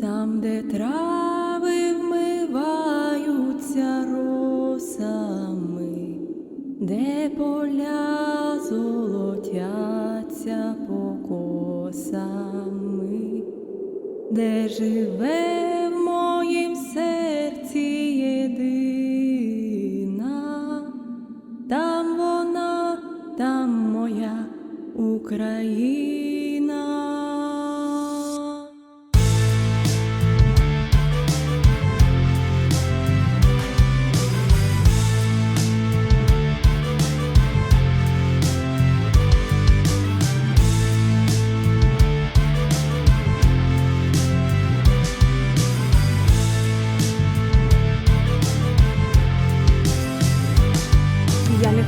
Там, де трави вмиваються росами, де поля золотяться покосами, де живе в моїм серці єдина, там вона, там моя Україна.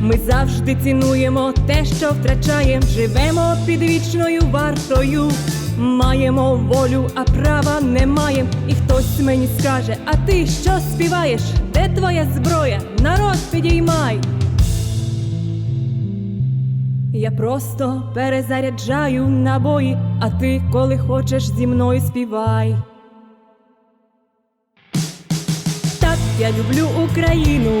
Ми завжди цінуємо те, що втрачаєм, живемо під вічною вартою. Маємо волю, а права не маєм. І хтось мені скаже: А ти що співаєш? Де твоя зброя? Народ підіймай. Я просто перезаряджаю набої, а ти, коли хочеш, зі мною співай. Так, я люблю Україну.